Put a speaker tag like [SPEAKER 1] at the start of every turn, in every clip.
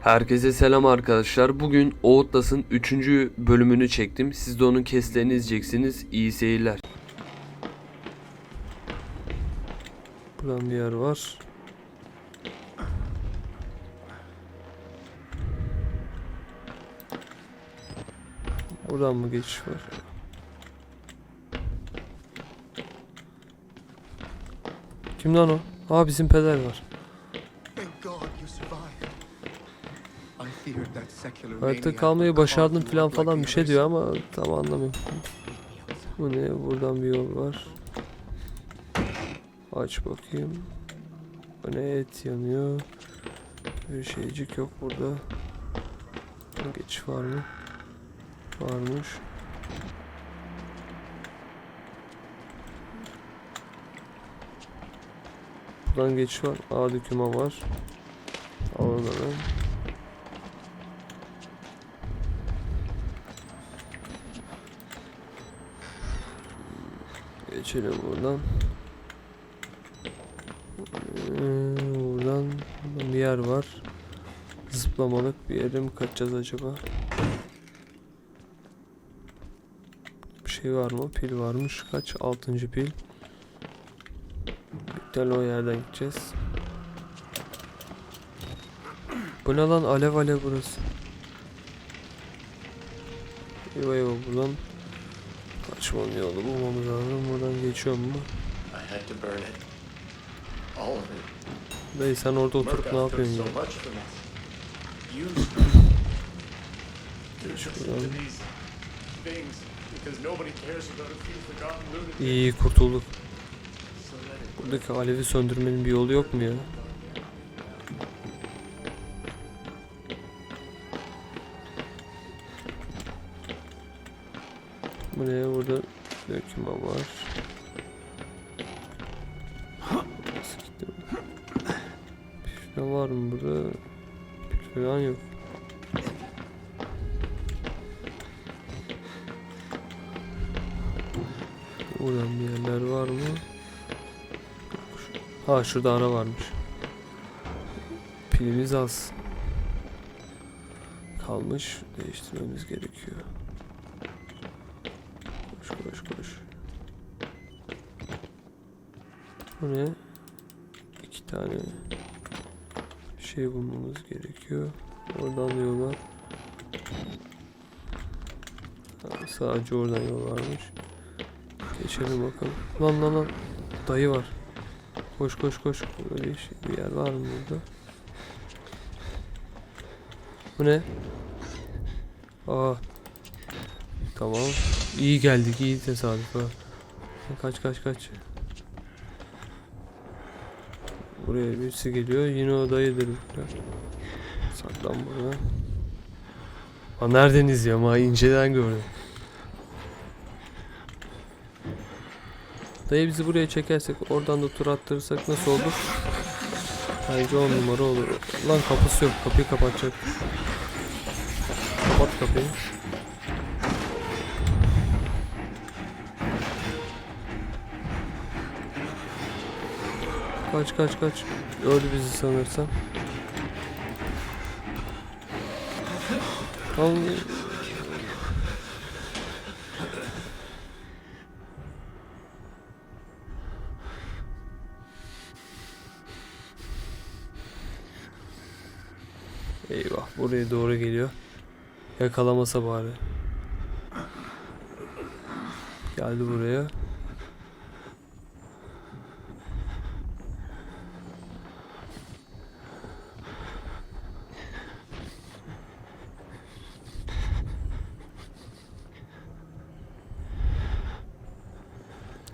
[SPEAKER 1] Herkese selam arkadaşlar. Bugün Outlast'ın 3. bölümünü çektim. Siz de onun kesitlerini izleyeceksiniz. İyi seyirler. Buradan bir yer var. Buradan mı geçiş var? Kim lan o? Aa bizim peder var. Hayatta kalmayı
[SPEAKER 2] you
[SPEAKER 1] falan falan bir şey
[SPEAKER 2] others.
[SPEAKER 1] diyor ama tam anlamıyorum. Bu ne? Buradan bir yol var. Aç bakayım. Bu ne? Et yanıyor. Bir şeycik yok burada. Geçiş var mı? Varmış. Buradan geçiş var. A döküman var. Alalım. Geçelim buradan. Ee, buradan, bir yer var. Zıplamalık bir yere mi kaçacağız acaba? Bir şey var mı? Pil varmış. Kaç? Altıncı pil. Gel o yerden gideceğiz. Bu ne lan? Alev alev burası. Eyvah eyvah buradan kaçmanın yolu bulmamız lazım. Buradan geçiyor mu?
[SPEAKER 3] I had to burn it. All of it.
[SPEAKER 1] Dayı sen orada oturup ne yapıyorsun ya? İyi kurtulduk. Buradaki alevi söndürmenin bir yolu yok mu ya? Burada döküman var. Pil var mı burada? Pil falan yok. Buradan bir yerler var mı? Ha şurada ara varmış. Pilimiz az. Kalmış. Değiştirmemiz gerekiyor. Koş koş koş. Bu ne? İki tane şey bulmamız gerekiyor. Oradan da yol var. Ha, sadece oradan yol varmış. Geçelim bakalım. Lan lan lan. Dayı var. Koş koş koş. Böyle şey- bir yer var mı burada? Bu ne? Aa. Tamam. İyi geldik. iyi tesadüf ha. Kaç kaç kaç. Buraya birisi geliyor. Yine o dayıdır. Saklan burada. Ha nereden izliyorum ha? inceden gördüm. Dayı bizi buraya çekersek oradan da tur attırırsak nasıl olur? Bence on numara olur. Lan kapısı yok. Kapıyı kapatacak. Kapat kapıyı. Kaç kaç kaç. Gördü bizi sanırsam. Al. Eyvah buraya doğru geliyor. Yakalamasa bari. Geldi buraya.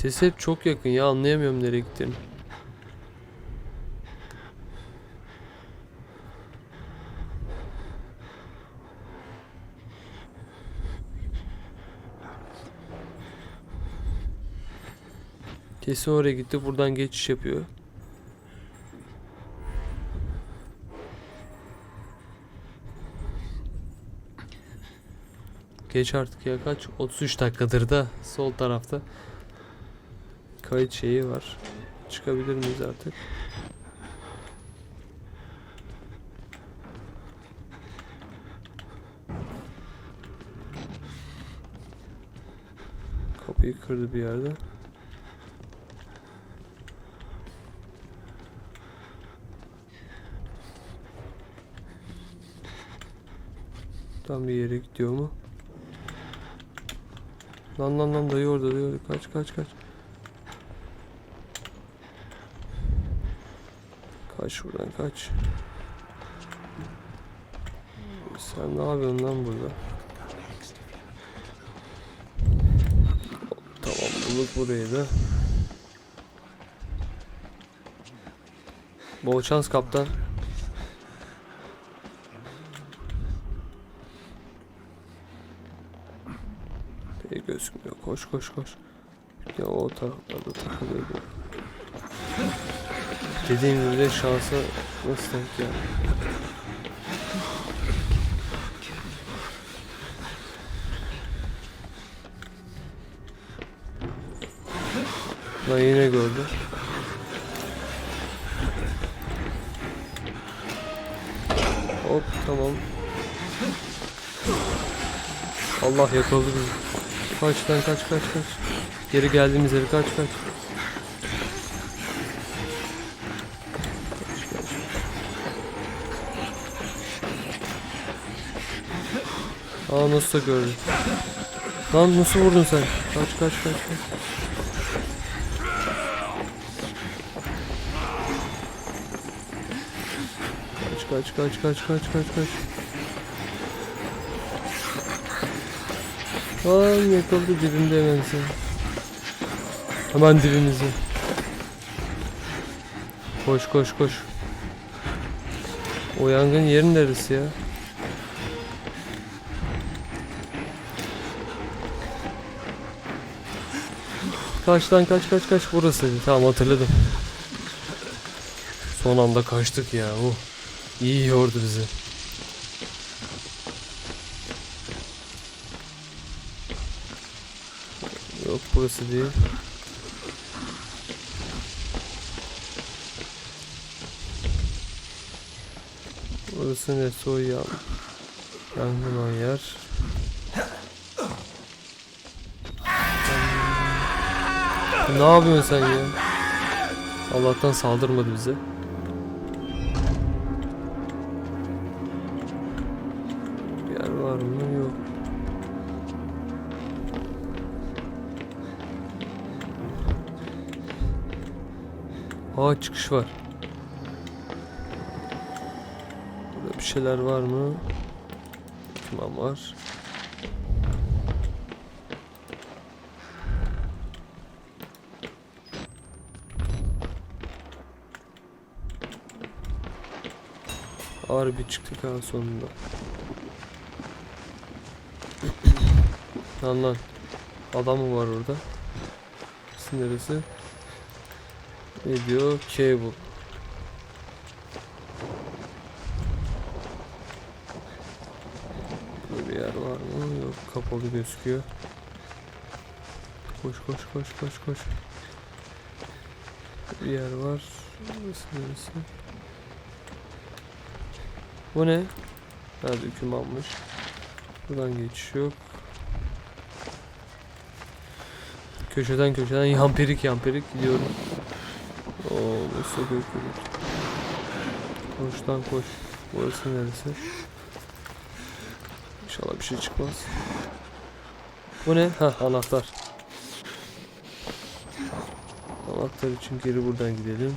[SPEAKER 1] Ses hep çok yakın ya anlayamıyorum nereye gittiğini. Kesin oraya gitti. Buradan geçiş yapıyor. Geç artık ya kaç? 33 dakikadır da sol tarafta kayıt şeyi var. Çıkabilir miyiz artık? Kapıyı kırdı bir yerde. Tam bir yere gidiyor mu? Lan lan lan dayı orada dayı orada. Kaç kaç kaç. Kaç buradan kaç. Sen ne yapıyorsun lan burada? Tamam bulduk burayı da. Bol şans kaptan. Pek gözükmüyor. Koş koş koş. Ya o taraflarda takılıyordu. Dediğim gibi de şansa nasıl denk geldi? Lan yine gördü. Hop tamam. Allah yakaladı bizi. Kaç lan kaç kaç kaç. Geri geldiğimiz yere kaç kaç. Aa nasıl da gördü. Lan nasıl vurdun sen? Kaç kaç kaç kaç. Kaç kaç kaç kaç kaç kaç kaç. Lan yakaladı dibimde hemen sen. Hemen dibimizde. Koş koş koş. O yangın yerin neresi ya? Kaç lan kaç kaç kaç burasıydı. Tamam hatırladım. Son anda kaçtık ya. Oh. İyi yordu bizi. Yok burası değil. Burası neresi o ya? Yangın yer. Ne yapıyorsun sen ya? Allah'tan saldırmadı bize. Bir yer var mı? Yok. Aa çıkış var. Burada bir şeyler var mı? Tamam var. Bir çıktık ha sonunda. lan lan. Adam mı var orada? Neresi neresi? Ne diyor? Cable. Burada bir yer var mı? Yok kapalı gözüküyor. Koş koş koş koş koş. Bir yer var. Neresi neresi? Bu ne? Ha döküm almış. Buradan geçiş yok. Köşeden köşeden yamperik yamperik gidiyorum. Oo nasıl dökülür. Koştan koş. Burası neresi? İnşallah bir şey çıkmaz. Bu ne? Ha anahtar. Anahtar için geri buradan gidelim.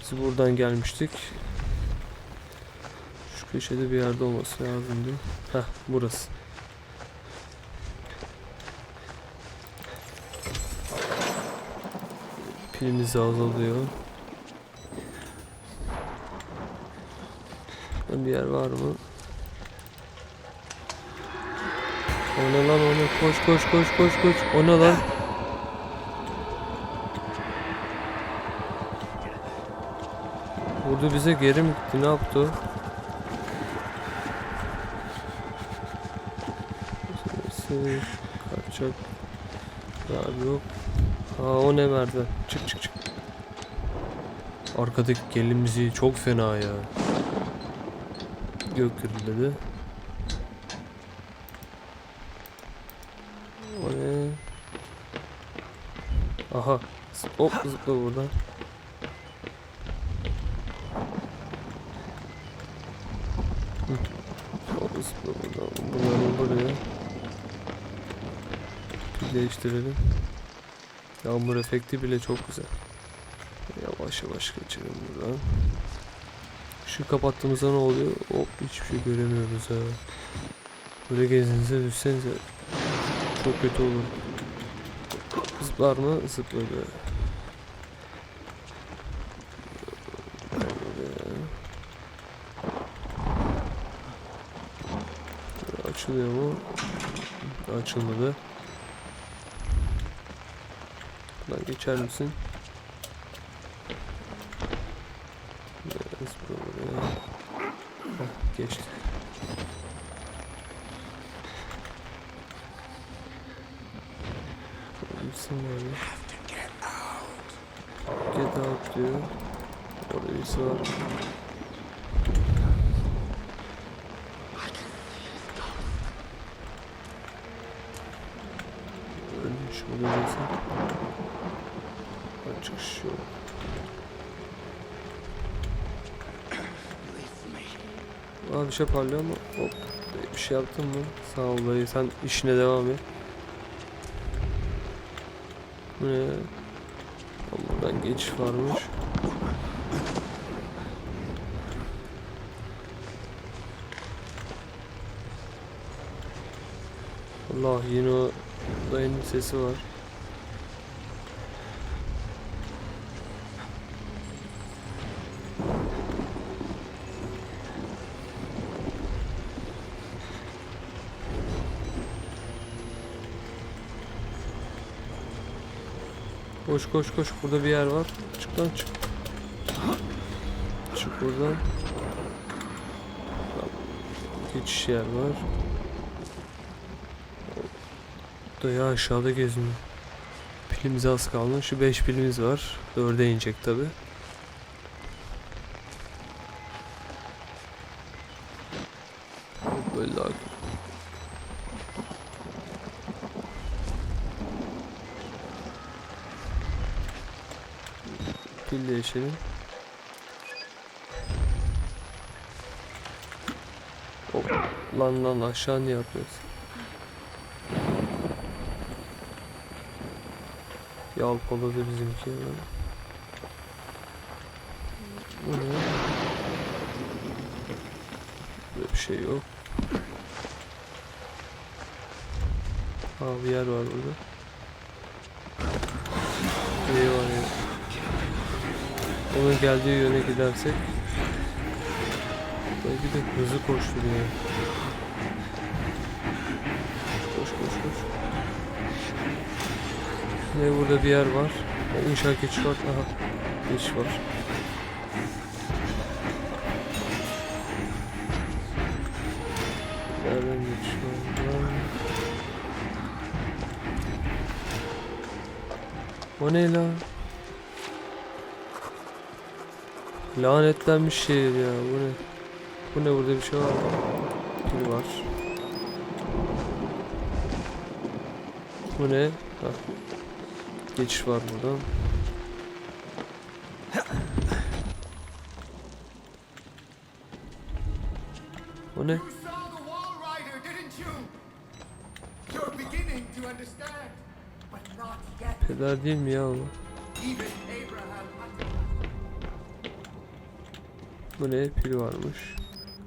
[SPEAKER 1] Biz buradan gelmiştik. Köşede bir yerde olması lazımdı. Heh burası. Pilimiz azalıyor. Burada Bir yer var mı? O ne lan o ne? Koş koş koş koş koş. O ne lan? Vurdu bize geri mi gitti? Ne yaptı o? Sesi kaçacak. Abi yok. Aa o ne verdi? Çık çık çık. Arkadaki gelin müziği çok fena ya. Gök gürüldedi. O ne? Aha. Hop zıpla buradan. Hop zıpla buradan. Bunları buraya. Değiştirelim. Yağmur efekti bile çok güzel. Yavaş yavaş geçelim buradan. Şu kapattığımızda ne oluyor? Hop hiçbir şey göremiyoruz ha. Böyle gezinize düşsenize. Çok kötü olur. Zıplar mı? Zıpladı. Açılıyor mu? Açılmadı. Buradan geçer misin? Biraz buraya. Heh, geçti. Misin böyle? Get out diyor. Orada birisi var. Ölmüş mü görüyorsun? Çıkış yok. Bir şey parlıyor ama hop bir şey yaptın mı? Sağ ol dayı sen işine devam et. Bu ne? Buradan geçiş varmış. Allah yine o dayının sesi var. Koş koş koş burada bir yer var. Çık lan çık. Çık buradan. Geçiş yer var. Dayı aşağıda geziniyor. Pilimiz az kaldı. Şu 5 pilimiz var. 4'e inecek tabi. Böyle daha Pil değişelim. Hop. Lan lan aşağı niye yapıyorsun? Yalpaladı bizimki. Bu ne? Böyle bir şey yok. Ha bir yer var burada. Var ya? Onun geldiği yöne gidersek Belki de hızlı koşturuyor. Koş koş koş. Ne burada bir yer var. İnşaat geçiş var. Aha. Geçiş var. Nereden geçiş var? O ne lan? Lanetlenmiş şehir ya bu ne? Bu ne burada bir şey var mı? Pil var. Bu ne? Ha. Geçiş var buradan. O ne? Peder değil mi ya o? Bu ne? Pil varmış.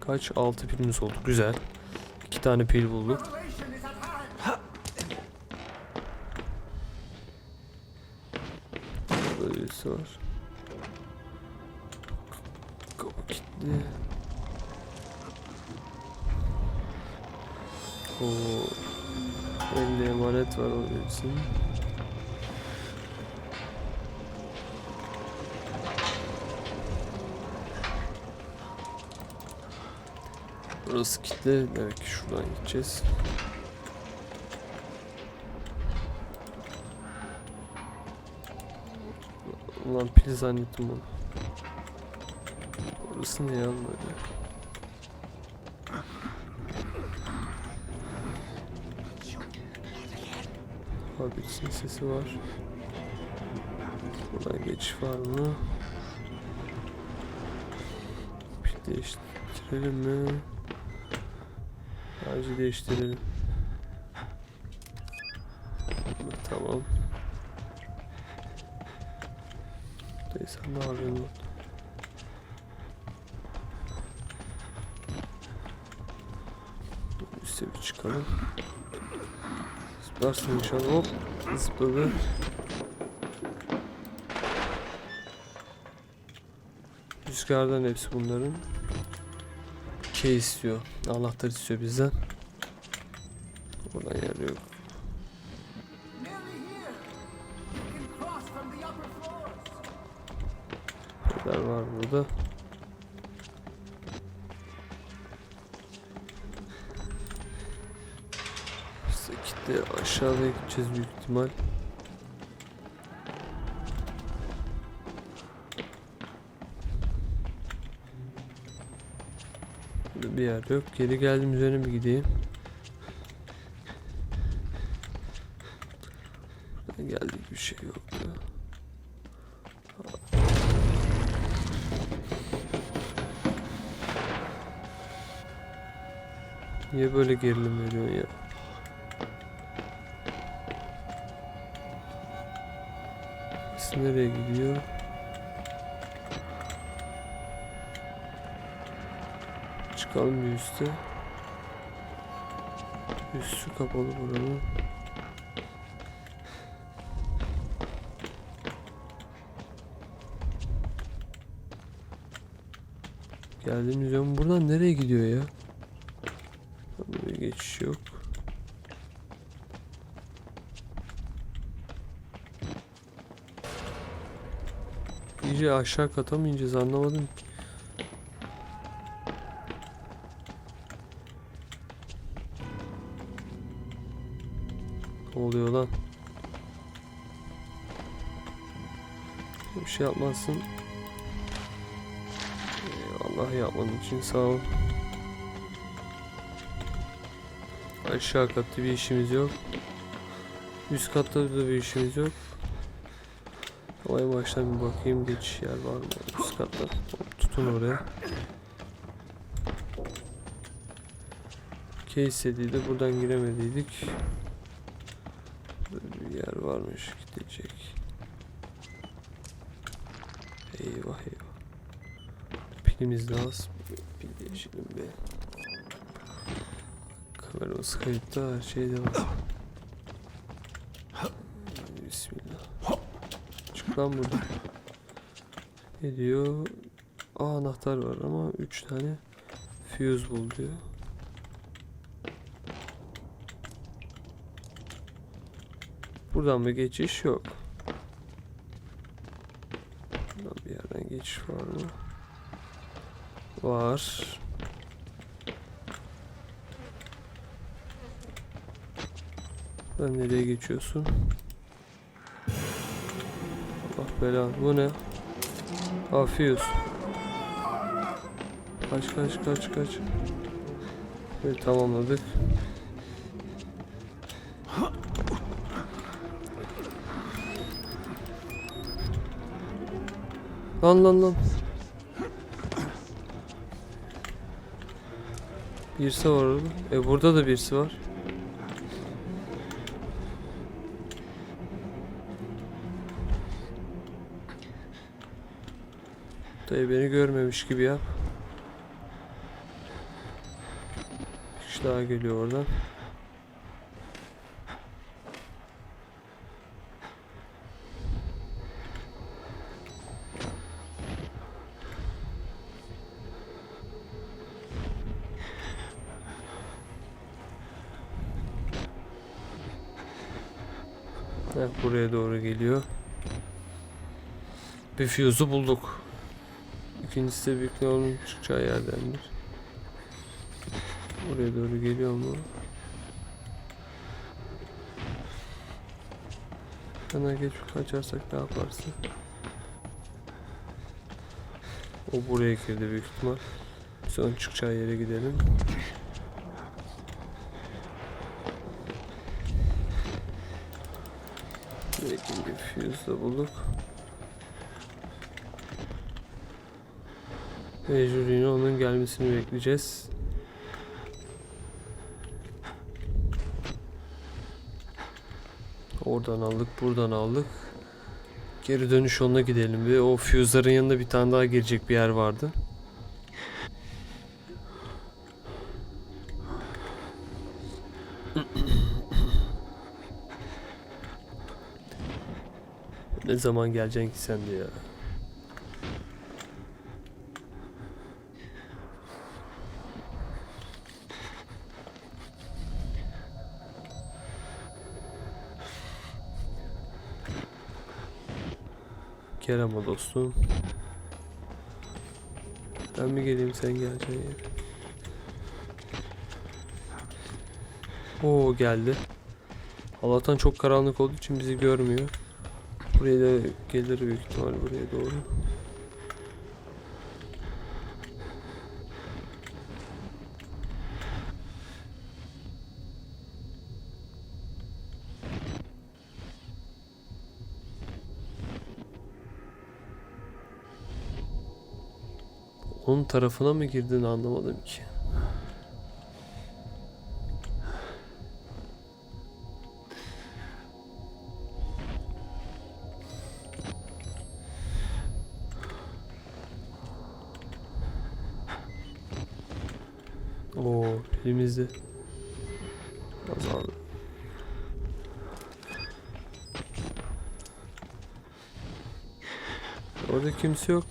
[SPEAKER 1] Kaç? 6 pilimiz oldu. Güzel. İki tane pil bulduk. Birisi var. Kapı kilitli. Oo. Elde emanet var o birisinin. Burası kilitli. Demek ki şuradan gideceğiz. Ulan pil zannettim onu. Orası ne ya böyle? Ha birisinin sesi var. Buradan geçiş var mı? Bir değiştirelim mi? Bence değiştirelim. Tamam. Neyse ne yapıyorsun? Üste bir çıkalım. Zıplarsın inşallah. Hop. Zıpladı. Rüzgardan hepsi bunların. Şey istiyor. Anahtar istiyor bizden. Buradan yer yok. Neler var burada? İşte kitle aşağıya gideceğiz büyük ihtimal. Bir yer yok. Geri geldim üzerine bir gideyim. Geldik bir şey yoktu. Niye böyle gerilim veriyorsun ya? Nereye gidiyor? Çıkalım bir üste. Üstü kapalı buranın. Geldiğimiz yön buradan nereye gidiyor ya? Böyle geçiş yok. İyice aşağı kata mı ineceğiz anlamadım. ki. Oluyor lan? Bir şey yapmazsın. Allah yapmadığın için sağ ol. Aşağı katta bir işimiz yok. Üst katta da bir işimiz yok. Ama en baştan bir bakayım geçiş yer var mı üst katta. Tutun oraya. Case dediydi buradan giremediydik. Yer varmış gidecek. Eyvah eyvah. Pilimiz az. Pil değişelim be. Kameramız kayıtta her şey de var. Bismillah. Çık lan burada. Ne diyor? Aa anahtar var ama 3 tane fuse bul diyor. Buradan bir geçiş yok. Buradan bir yerden geçiş var mı? Var. Ben nereye geçiyorsun? Allah belanı. Bu ne? Afiyet. Kaç kaç kaç kaç. Evet tamamladık. Lan lan lan. Birisi var orada. E burada da birisi var. Dayı beni görmemiş gibi yap. Bir kişi daha geliyor oradan. Bir fuse'u bulduk. İkincisi de büyük onun çıkacağı yerdendir. Oraya doğru geliyor mu? Sana geç kaçarsak ne yaparsın? O buraya girdi büyük ihtimal. Biz çıkacağı yere gidelim. Direkt bir fuse da bulduk. Mecbur yine onun gelmesini bekleyeceğiz. Oradan aldık, buradan aldık. Geri dönüş yoluna gidelim bir. O fuse'ların yanında bir tane daha girecek bir yer vardı. Ne zaman geleceksin ki sen de ya? Ama dostum. Ben mi geleyim sen geleceksin ya? Oo geldi. Allah'tan çok karanlık olduğu için bizi görmüyor. Buraya da gelir büyük ihtimal buraya doğru. Onun tarafına mı girdin anlamadım ki. Oo, elimizde. Azaldı. Orada kimse yok.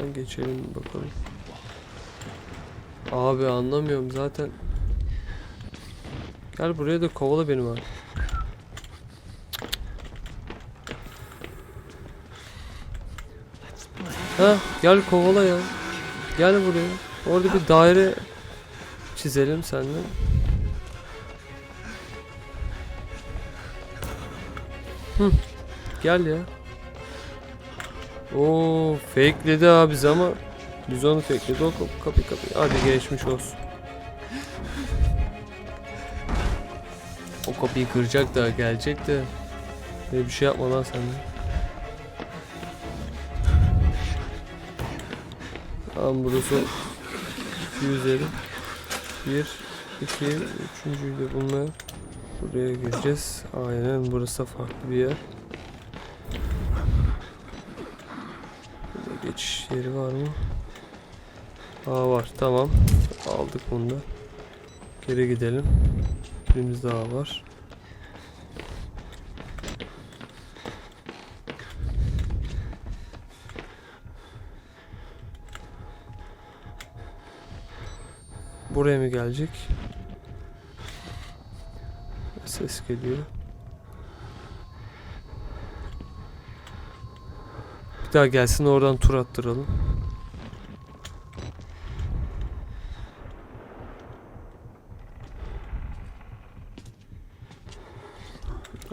[SPEAKER 1] Ben geçelim bakalım. Abi anlamıyorum zaten. Gel buraya da kovala benim abi. Ha gel kovala ya. Gel buraya. Orada bir daire çizelim seninle. Hı. Gel ya. Oo fakeledi abi ama biz onu fakeledi o kapı kapı. Hadi geçmiş olsun. O kapıyı kıracak da gelecek de. Böyle bir şey yapma lan sen de. Tamam burası yüzleri. Bir, iki, üçüncüyü de bununla buraya gireceğiz. Aynen burası farklı bir yer. Geçiş yeri var mı? Aa var tamam. Aldık bunu da. Geri gidelim. Birimiz daha var. Buraya mı gelecek? Ses geliyor. Daha gelsin oradan tur attıralım.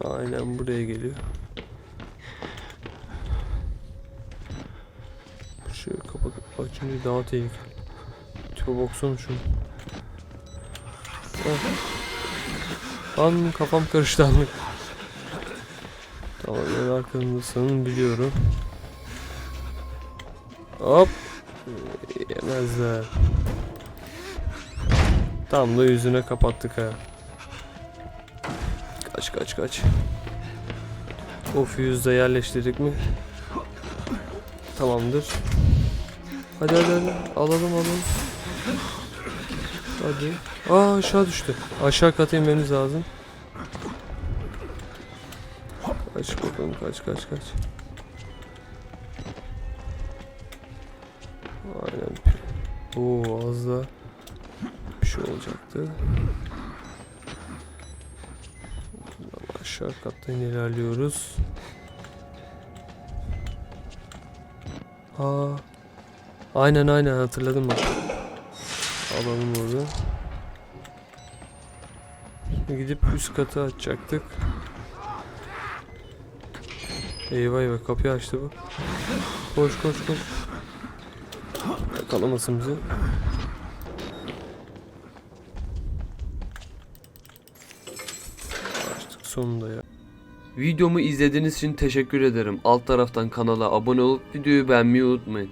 [SPEAKER 1] Aynen buraya geliyor. Şu kapat açınca daha tehlikeli. Tipe baksana şunu. Ah. Lan kafam karıştı anlık. Tamam ben arkamdasın biliyorum. Hop. Yemezler. Tam da yüzüne kapattık ha. Kaç kaç kaç. O de yerleştirdik mi? Tamamdır. Hadi hadi hadi. Alalım alalım. Hadi. Aa aşağı düştü. Aşağı kata inmemiz lazım. Kaç bakalım kaç kaç kaç. Oo az da bir şey olacaktı. Aşağı kattan ilerliyoruz. Aa. Aynen aynen hatırladım bak. Alalım oradan. Şimdi gidip üst katı açacaktık. Eyvah eyvah kapıyı açtı bu. Koş koş koş. Yakalamasın bizi. Açtık sonunda ya.
[SPEAKER 4] Videomu izlediğiniz için teşekkür ederim. Alt taraftan kanala abone olup videoyu beğenmeyi unutmayın.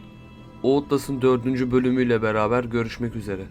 [SPEAKER 4] Outlast'ın 4. bölümüyle beraber görüşmek üzere.